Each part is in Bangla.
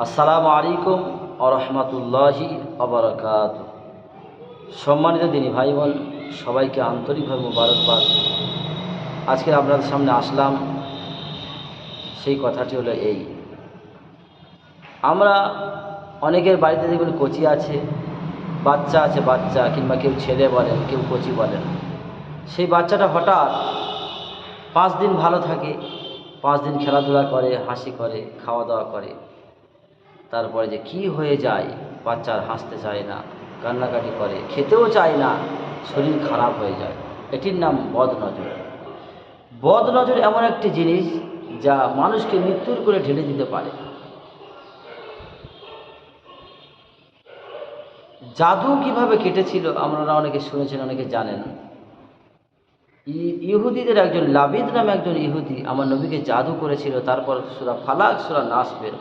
আসসালামু আলাইকুম আরহামতুল্লাহি আবরকাত সম্মানিত দিনী ভাই বোন সবাইকে আন্তরিকভাবে মুবারকবাদ। আজকে আপনাদের সামনে আসলাম, সেই কথাটি হলো এই। আমরা অনেকের বাড়িতে দেখবেন কচি আছে, বাচ্চা আছে, বাচ্চা, কিংবা কেউ ছেলে বলেন, কেউ কচি বলেন। সেই বাচ্চাটা হঠাৎ পাঁচ দিন ভালো থাকে, পাঁচ দিন খেলাধুলা করে, হাসি করে খাওয়া দাওয়া করে। তারপরে যে কি হয়ে যায় বাচ্চার হাসতে চায় না, কান্নাকাটি করে, খেতেও চায় না, শরীর খারাপ হয়ে যায়। এটির নাম বদনজর। বদনজর এমন একটি জিনিস যা মানুষকে মৃত্যুর করে ঢেলে দিতে পারে। জাদু কীভাবে কেটেছিল আপনারা অনেকে শুনেছেন, অনেকে জানেন। ইহুদিদের একজন লাবিদ নামে একজন ইহুদি আমার নবীকে জাদু করেছিল, তারপর সুরা ফালাক, সুরা নাস বের।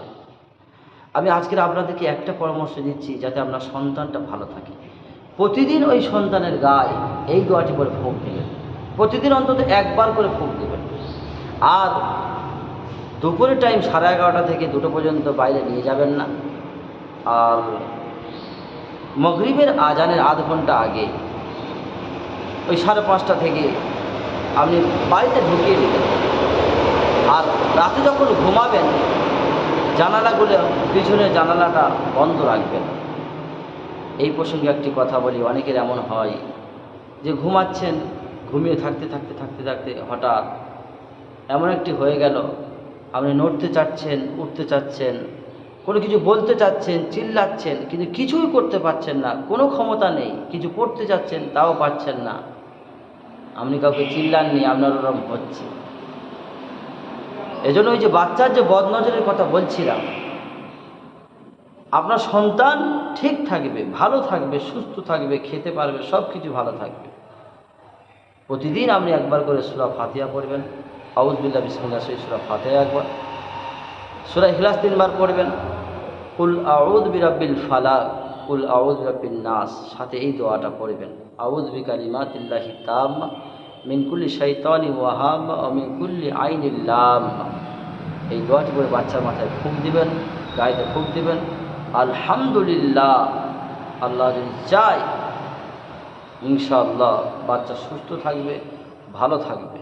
আমি আজকের আপনাদেরকে একটা পরামর্শ দিচ্ছি যাতে আপনার সন্তানটা ভালো থাকে। প্রতিদিন ওই সন্তানের গায়ে এই দোয়াটি করে ফুঁক দেবেন। প্রতিদিন অন্তত একবার করে ফুঁক দেবেন। আর দুপুরের টাইম সাড়ে এগারোটা থেকে দুটো পর্যন্ত বাইরে নিয়ে যাবেন না। আর মগরিবের আজানের আধ ঘণ্টা আগে ওই সাড়ে পাঁচটা থেকে আপনি বাড়িতে ঢুকিয়ে দিলেন আর রাতে যখন ঘুমাবেন জানালাগুলো, পিছনের জানালাটা বন্ধ রাখবেন। এই প্রসঙ্গে একটি কথা বলি, অনেকের এমন হয় যে ঘুমাচ্ছেন, ঘুমিয়ে থাকতে থাকতে থাকতে থাকতে হঠাৎ এমন একটি হয়ে গেল, আপনি নড়তে চাচ্ছেন, উঠতে চাচ্ছেন, কোনো কিছু বলতে চাচ্ছেন, চিল্লাচ্ছেন, কিন্তু কিছুই করতে পারছেন না, কোনো ক্ষমতা নেই, কিছু করতে চাচ্ছেন, তাও পারছেন না। আপনি কাউকে চিল্লাননি, আপনার ওরম হচ্ছে। এজন্য ওই যে বাচ্চার যে বদনজরের কথা বলছিলাম, আপনার সন্তান ঠিক থাকবে, ভালো থাকবে, সুস্থ থাকবে, খেতে পারবে সব কিছু ভালো থাকবে। প্রতিদিন আপনি একবার করে সুরা ফাতিয়া পড়বেন। আউজবিল্লা বিসমুল্লাহ, সেই সুরা ফাতিয়া একবার। সুরা ইখলাস তিনবার পড়বেন। কুল আউদ বিরাব্বিল ফালা কুল আউদ বিরাব্বিল নাস, সাথে এই দোয়াটা পড়বেন। আউদ বিকালিমাতিল্লাহি তাম্মা, মিন কুল্লি শাইতানি ওয়াহাম ও মিন কুল্লি আইনিল্লাম এই দোয়াটি করে বাচ্চার মাথায় ফুক দিবেন, গায়েতে ফুক দিবেন। আলহামদুলিল্লাহ, আল্লাহ যদি চায়, ইনশাআল্লাহ বাচ্চা সুস্থ থাকবে, ভালো থাকবে।